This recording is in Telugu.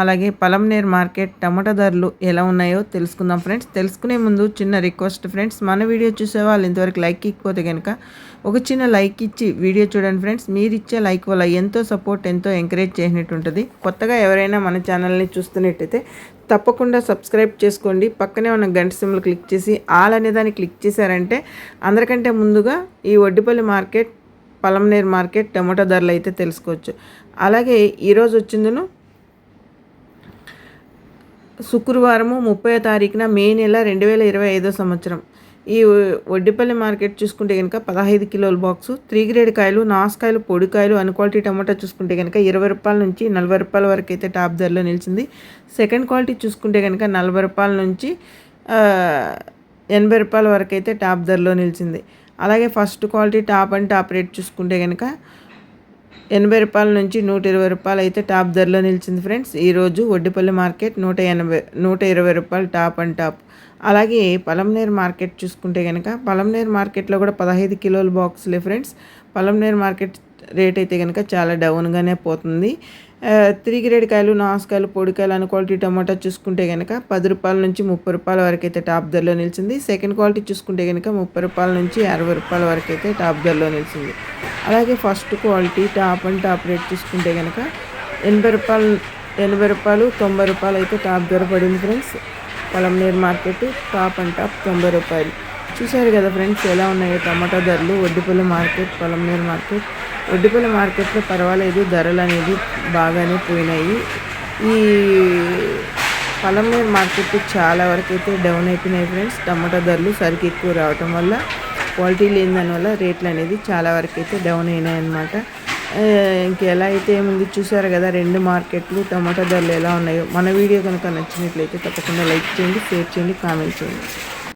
అలాగే పలంనేర్ మార్కెట్ టమాటా ధరలు ఎలా ఉన్నాయో తెలుసుకుందాం ఫ్రెండ్స్. తెలుసుకునే ముందు చిన్న రిక్వెస్ట్ ఫ్రెండ్స్. మన వీడియో చూసే వాళ్ళు ఇంతవరకు లైక్ ఇకపోతే కనుక ఒక చిన్న లైక్ ఇచ్చి వీడియో చూడండి ఫ్రెండ్స్. మీరు ఇచ్చే లైక్ వల్ల ఎంతో సపోర్ట్ ఎంతో ఎంకరేజ్ చేసినట్టు ఉంటుంది. కొత్తగా ఎవరైనా మన ఛానల్ని చూస్తున్నట్టయితే తప్పకుండా సబ్స్క్రైబ్ చేసుకోండి. పక్కనే ఉన్న గంట సిమ్లు క్లిక్ చేసి ఆల్ అనే దాన్ని క్లిక్ చేశారంటే అందరికంటే ముందుగా ఈ Oddipalli market Palamaner market tomato ధరలు అయితే తెలుసుకోవచ్చు. అలాగే ఈరోజు వచ్చిందును శుక్రవారము ముప్పై తారీఖున మే నెల రెండు వేల ఇరవై ఐదో సంవత్సరం. ఈ వడ్డిపల్లి మార్కెట్ చూసుకుంటే కనుక పదహైదు కిలోల బాక్సు త్రీ గ్రేడ్ కాయలు నాసుకాయలు పొడికాయలు అన్ క్వాలిటీ టమాటా చూసుకుంటే కనుక ఇరవై రూపాయల నుంచి నలభై రూపాయల వరకు అయితే టాప్ ధరలో నిలిచింది. సెకండ్ క్వాలిటీ చూసుకుంటే కనుక నలభై రూపాయల నుంచి ఎనభై రూపాయల వరకు అయితే టాప్ ధరలో నిలిచింది. అలాగే first quality top and top rate చూసుకుంటే కనుక ఎనభై రూపాయల నుంచి నూట ఇరవై రూపాయలు అయితే టాప్ ధరలో నిలిచింది ఫ్రెండ్స్. ఈరోజు ఒడ్డిపల్లి మార్కెట్ నూట ఎనభై నూట ఇరవై రూపాయలు టాప్ అండ్ టాప్. అలాగే పలంనేరు మార్కెట్ చూసుకుంటే కనుక పలంనేరు మార్కెట్లో కూడా పదహైదు కిలోల బాక్సులే ఫ్రెండ్స్. పలంనేరు మార్కెట్ రేట్ అయితే కనుక చాలా డౌన్గానే పోతుంది. త్రీ గ్రేడ్ కాయలు నాసుకాయలు పొడికాయలు అని క్వాలిటీ టమాటా చూసుకుంటే కనుక పది రూపాయల నుంచి ముప్పై రూపాయల వరకు అయితే టాప్ ధరలో నిలిచింది. సెకండ్ క్వాలిటీ చూసుకుంటే కనుక ముప్పై రూపాయల నుంచి అరవై రూపాయల వరకు అయితే టాప్ ధరలో నిలిచింది. అలాగే first quality top and top rate చూసుకుంటే కనుక ఎనభై రూపాయలు ఎనభై రూపాయలు తొంభై రూపాయలు అయితే టాప్ ధర పడింది friends. Palamaner market top and top తొంభై రూపాయలు. చూసారు కదా ఫ్రెండ్స్ ఎలా ఉన్నాయో టమాటా ధరలు ఒడ్డిపల్లి మార్కెట్ పొలంనీరు మార్కెట్. ఒడ్డిపల్లి మార్కెట్లో పర్వాలేదు ధరలు అనేది బాగానే పోయినాయి. ఈ పొలంనీరు మార్కెట్ చాలా వరకు అయితే డౌన్ అయిపోయినాయి ఫ్రెండ్స్. టమాటా ధరలు సరికి ఎక్కువ రావటం వల్ల క్వాలిటీ లేని దానివల్ల రేట్లు అనేది చాలా వరకు అయితే డౌన్ అయినాయి అన్నమాట. ఇంకెలా అయితే ఏముంది చూసారు కదా రెండు మార్కెట్లు టమాటా ధరలు ఎలా ఉన్నాయో. మన వీడియో కనుక నచ్చినట్లయితే తప్పకుండా లైక్ చేయండి షేర్ చేయండి కామెంట్ చేయండి.